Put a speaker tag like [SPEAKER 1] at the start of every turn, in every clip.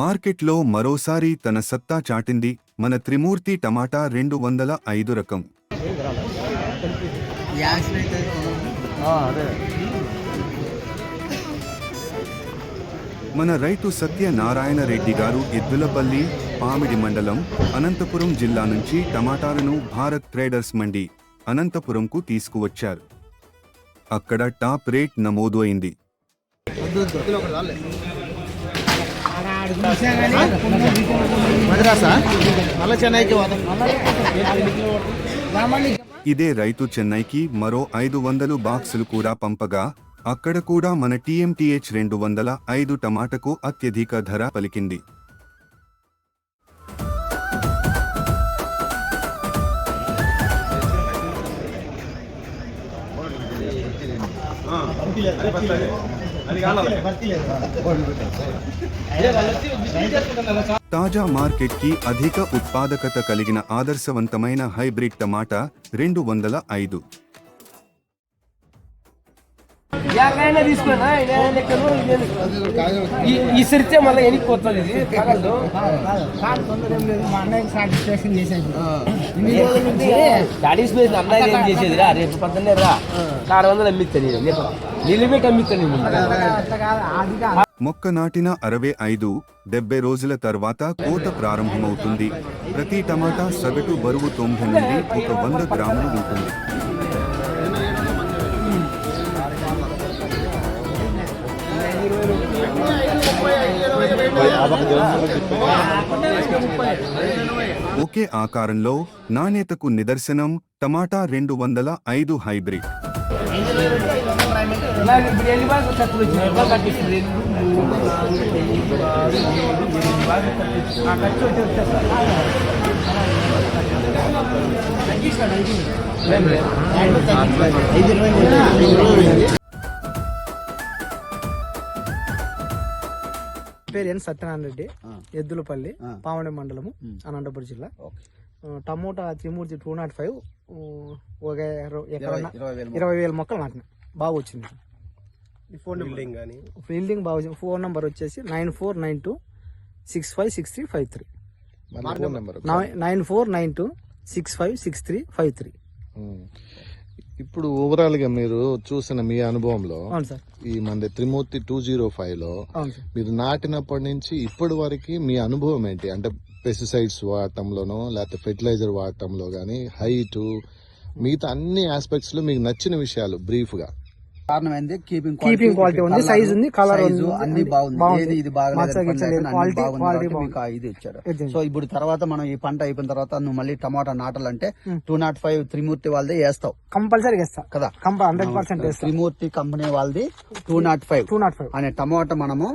[SPEAKER 1] మార్కెట్లో మరోసారి తన సత్తా చాటింది. మన త్రిమూర్తి టమాటా రెండు వందల ఐదు రకం. మన రైతు సత్యనారాయణ రెడ్డి గారు ఎద్దులపల్లి పామిడి మండలం అనంతపురం జిల్లా నుంచి టమాటాలను భారత్ ట్రేడర్స్ మండి అనంతపురంకు తీసుకువచ్చారు. అక్కడ టాప్ రేట్ నమోదు అయింది.
[SPEAKER 2] మద్రాసా? మళ్ళీ చెన్నైకి
[SPEAKER 1] ఇదే రైతు చెన్నైకి మరో ఐదు వందలు బాక్సులు కూడా పంపగా అక్కడ కూడా మన టీఎంటీహెచ్ రెండు వందల ఐదు టమాటకు అత్యధిక ధర పలికింది. తాజా మార్కెట్కి అధిక ఉత్పాదకత కలిగిన ఆదర్శవంతమైన హైబ్రిడ్ టమాటా రెండు వందల ఐదు.
[SPEAKER 3] ఎలాగైనా తీసుకున్నా ఇసిరితే మళ్ళీ ఇది పగళ్ళు
[SPEAKER 2] మా అన్నయ్య సాటిస్ఫాక్షన్ చేసేది
[SPEAKER 3] సాటిస్ఫైడ్ అన్నది ఏం చేసేది రా? రేపు పొద్దున్నే రా. ఆరు వందలు అమ్మిస్తా నేను. రేపు నిలిపెట్టి అమ్మిస్తా నేను
[SPEAKER 2] అంత కాదు అది కాదు.
[SPEAKER 1] మొక్క నాటిన అరవై ఐదు డెబ్బై రోజుల తర్వాత కోత ప్రారంభమవుతుంది. ప్రతి టమాటా సగటు బరువు తొంభై నుండి ఒక వంద గ్రాములు ఉంటుంది. ఒకే ఆకారంలో నాణ్యతకు నిదర్శనం టమాటా రెండు వందల ఐదు హైబ్రిడ్.
[SPEAKER 2] పేరు ఎన్ సత్యనారాయణ రెడ్డి ఎద్దులపల్లి పావని మండలము అనంతపురం జిల్లా. Tomato Trimurthi two nought five ఒక ఇరవై- వేల మొక్కలు. నాటిన. బాగా వచ్చింది. ఈ ఫోన్ ఫీల్డింగ్ బాగా వచ్చింది. ఫోన్ నెంబర్ వచ్చేసి nine four nine two six five six three five three. Nine four nine two six five six three five three.
[SPEAKER 4] ఇప్పుడు ఓవరాల్గా మీరు చూసిన మీ అనుభవంలో ఈ మన త్రిమూర్తి టూ జీరో
[SPEAKER 2] ఫైవ్లో
[SPEAKER 4] మీరు నాటినప్పటి నుంచి ఇప్పటి వరకు మీ అనుభవం ఏంటి? అంటే పెస్టిసైడ్స్ వాడటంలోనో లేకపోతే ఫెర్టిలైజర్ వాడటంలో గానీ హైట్ మిగతా అన్ని ఆస్పెక్ట్స్లో మీకు నచ్చిన విషయాలు
[SPEAKER 5] బ్రీఫ్గా కీపింగ్
[SPEAKER 2] కీపింగ్ క్వాలిటీ ఉంది. సైజ్ ఉంది కలర్ ఉంది.
[SPEAKER 5] అన్ని బాగుంది. ఇది బాగా ఇది ఇచ్చారు. సో ఇప్పుడు తర్వాత మనం ఈ పంట అయిపోయిన తర్వాత నువ్వు మళ్ళీ టమాటా నాటాలంటే టూ నాట్ ఫైవ్ త్రిమూర్తి వాళ్ళది వేస్తావు.
[SPEAKER 2] కంపల్సరీ
[SPEAKER 5] కదా?
[SPEAKER 2] హండ్రెడ్ పర్సెంట్
[SPEAKER 5] త్రిమూర్తి కంపెనీ వాళ్ళది two nought five
[SPEAKER 2] two nought five
[SPEAKER 5] అనే టమాటా మనము.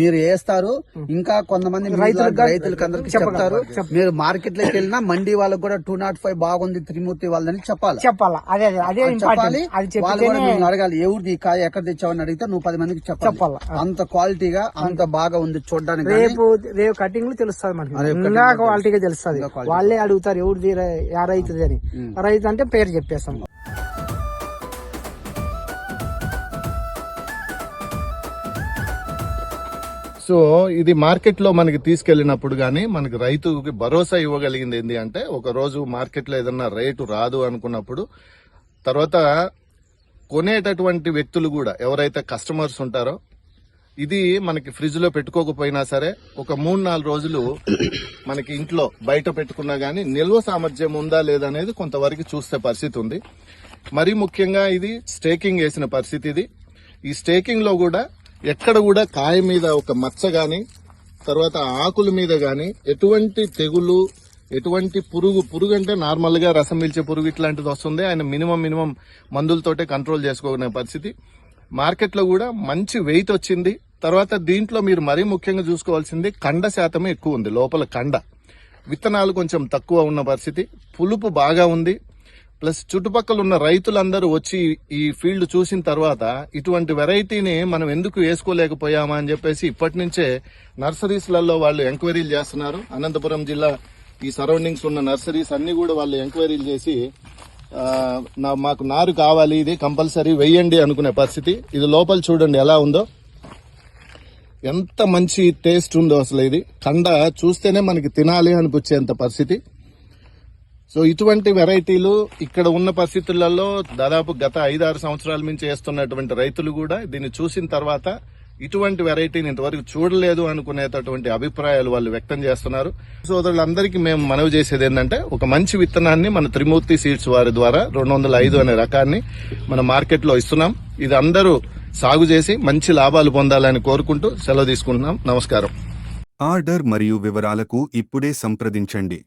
[SPEAKER 5] మీరు వేస్తారు. ఇంకా కొంతమంది
[SPEAKER 2] రైతులకు
[SPEAKER 5] అందరికి. చెప్తారు.
[SPEAKER 2] చెప్
[SPEAKER 5] మీరు మార్కెట్లోకి వెళ్ళినా మండీ వాళ్ళకి కూడా టూ నాట్ ఫైవ్ బాగుంది త్రిమూర్తి వాళ్ళని చెప్పాలి.
[SPEAKER 2] చెప్పాలా? అదే అదే
[SPEAKER 5] చెప్పాలి. వాళ్ళు కూడా అడగాలి. ఎవరిది ఈ కాయ ఎక్కడ తెచ్చావని అడిగితే నువ్వు పది మందికి చెప్పాలి. అంత క్వాలిటీగా అంత బాగా ఉంది చూడడానికి
[SPEAKER 2] రేపు రేపు కటింగ్లో తెలుస్తుంది మనకి. ఇంకా క్వాలిటీగా తెలుస్తుంది. వాళ్ళే అడుగుతారు ఎవరిది యా రైతుది అని. రైతు అంటే పేరు చెప్పేస్తాం.
[SPEAKER 4] సో ఇది మార్కెట్లో మనకి తీసుకెళ్ళినప్పుడు గానీ మనకి రైతుకి భరోసా ఇవ్వగలిగింది ఏంటి అంటే ఒక రోజు మార్కెట్లో ఏదన్నా రేటు రాదు అనుకున్నప్పుడు తర్వాత కొనేటటువంటి వ్యక్తులు కూడా ఎవరైతే కస్టమర్స్ ఉంటారో ఇది మనకి ఫ్రిడ్జ్లో పెట్టుకోకపోయినా సరే ఒక మూడు నాలుగు రోజులు మనకి ఇంట్లో బయట పెట్టుకున్నా గానీ నిల్వ సామర్థ్యం ఉందా లేదా అనేది కొంతవరకు చూస్తే పరిస్థితి ఉంది. మరీ ముఖ్యంగా ఇది స్టేకింగ్ వేసిన పరిస్థితి ఇది. ఈ స్టేకింగ్లో కూడా ఎక్కడ కూడా కాయ మీద ఒక మచ్చ గాని తర్వాత ఆకుల మీద గాని ఎటువంటి తెగులు ఎటువంటి పురుగు పురుగు అంటే నార్మల్గా రసం పీల్చే పురుగు ఇట్లాంటిది వస్తుంది. ఆయన మినిమం మినిమం మందులతోటే కంట్రోల్ చేసుకోనే పరిస్థితి. మార్కెట్లో కూడా మంచి వెయిట్ వచ్చింది. తర్వాత దీంట్లో మీరు మరీ ముఖ్యంగా చూసుకోవాల్సింది కండ శాతమే ఎక్కువ ఉంది లోపల కండ. విత్తనాలు కొంచెం తక్కువ ఉన్న పరిస్థితి. పులుపు బాగా ఉంది. ప్లస్ చుట్టుపక్కల ఉన్న రైతులందరూ వచ్చి ఈ ఫీల్డ్ చూసిన తర్వాత ఇటువంటి వెరైటీని మనం ఎందుకు వేసుకోలేకపోయామా అని చెప్పేసి ఇప్పటి నుంచే నర్సరీస్లలో వాళ్ళు ఎంక్వైరీలు చేస్తున్నారు. అనంతపురం జిల్లా ఈ సరౌండింగ్స్ ఉన్న నర్సరీస్ అన్ని కూడా వాళ్ళు ఎంక్వైరీలు చేసి నా మాకు నారు కావాలి ఇది కంపల్సరీ వెయ్యండి అనుకునే పరిస్థితి. ఇది లోపల చూడండి ఎలా ఉందో. ఎంత మంచి టేస్ట్ ఉందో అసలు ఇది. కండ చూస్తేనే మనకి తినాలి అనిపించేంత పరిస్థితి. సో ఇటువంటి వెరైటీలు ఇక్కడ ఉన్న పరిస్థితులలో దాదాపు గత ఐదారు సంవత్సరాల నుంచి వేస్తున్నటువంటి రైతులు కూడా దీన్ని చూసిన తర్వాత ఇటువంటి వెరైటీని ఇంతవరకు చూడలేదు అనుకునేటటువంటి అభిప్రాయాలు వాళ్ళు వ్యక్తం చేస్తున్నారు. సోదరులందరికీ మేము మనవి చేసేది ఏంటంటే ఒక మంచి విత్తనాన్ని మన త్రిమూర్తి సీడ్స్ వారి ద్వారా రెండు వందల ఐదు అనే రకాన్ని మన మార్కెట్లో ఇస్తున్నాం. ఇది అందరూ సాగు చేసి మంచి లాభాలు పొందాలని కోరుకుంటూ సెలవు తీసుకుంటున్నాం. నమస్కారం.
[SPEAKER 1] ఆర్డర్ మరియు వివరాలకు ఇప్పుడే సంప్రదించండి.